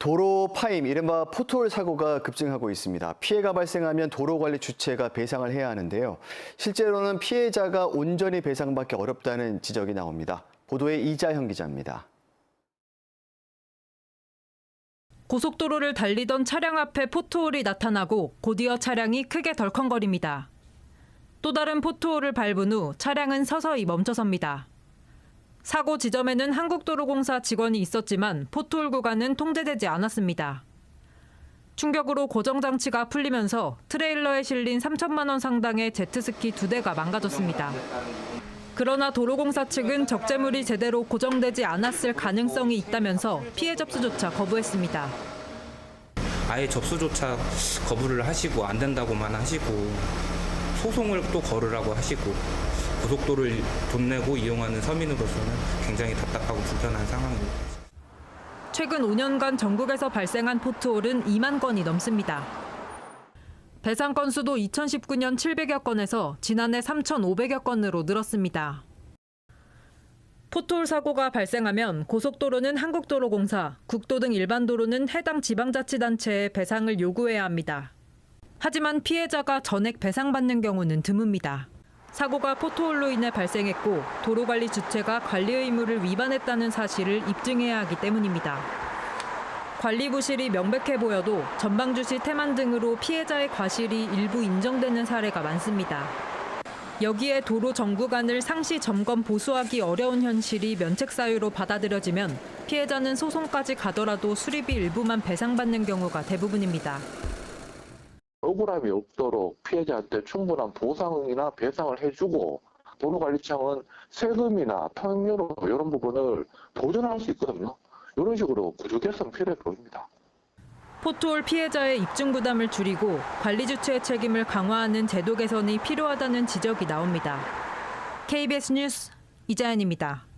도로 파임, 이른바 포톨 사고가 급증하고 있습니다. 피해가 발생하면 도로관리 주체가 배상을 해야 하는데요. 실제로는 피해자가 온전히 배상받기 어렵다는 지적이 나옵니다. 보도에 이자형 기자입니다. 고속도로를 달리던 차량 앞에 포트홀이 나타나고 곧이어 차량이 크게 덜컹거립니다. 또 다른 포트홀을 밟은 후 차량은 서서히 멈춰섭니다. 사고 지점에는 한국도로공사 직원이 있었지만 포트홀 구간은 통제되지 않았습니다. 충격으로 고정장치가 풀리면서 트레일러에 실린 3천만 원 상당의 제트스키 두 대가 망가졌습니다. 그러나 도로공사 측은 적재물이 제대로 고정되지 않았을 가능성이 있다면서 피해 접수조차 거부했습니다. 아예 접수조차 거부를 하시고 안 된다고만 하시고 소송을 또 걸으라고 하시고 고속도로를 돈 내고 이용하는 서민으로서는 굉장히 답답하고 불편한 상황입니다. 최근 5년간 전국에서 발생한 포트홀은 2만 건이 넘습니다. 배상 건수도 2019년 700여 건에서 지난해 3,500여 건으로 늘었습니다. 포트홀 사고가 발생하면 고속도로는 한국도로공사, 국도 등 일반 도로는 해당 지방자치단체에 배상을 요구해야 합니다. 하지만 피해자가 전액 배상받는 경우는 드뭅니다. 사고가 포트홀로 인해 발생했고 도로관리 주체가 관리 의무를 위반했다는 사실을 입증해야 하기 때문입니다. 관리 부실이 명백해 보여도 전방주시 태만 등으로 피해자의 과실이 일부 인정되는 사례가 많습니다. 여기에 도로 전 구간을 상시 점검 보수하기 어려운 현실이 면책 사유로 받아들여지면 피해자는 소송까지 가더라도 수리비 일부만 배상받는 경우가 대부분입니다. 억울함이 없도록 피해자한테 충분한 보상이나 배상을 해주고 도로관리청은 세금이나 통행료로 이런 부분을 보전할 수 있거든요. 이런 식으로 구조 개선 필요해 보입니다. 포트홀 피해자의 입증 부담을 줄이고 관리 주체의 책임을 강화하는 제도 개선이 필요하다는 지적이 나옵니다. KBS 뉴스 이자연입니다.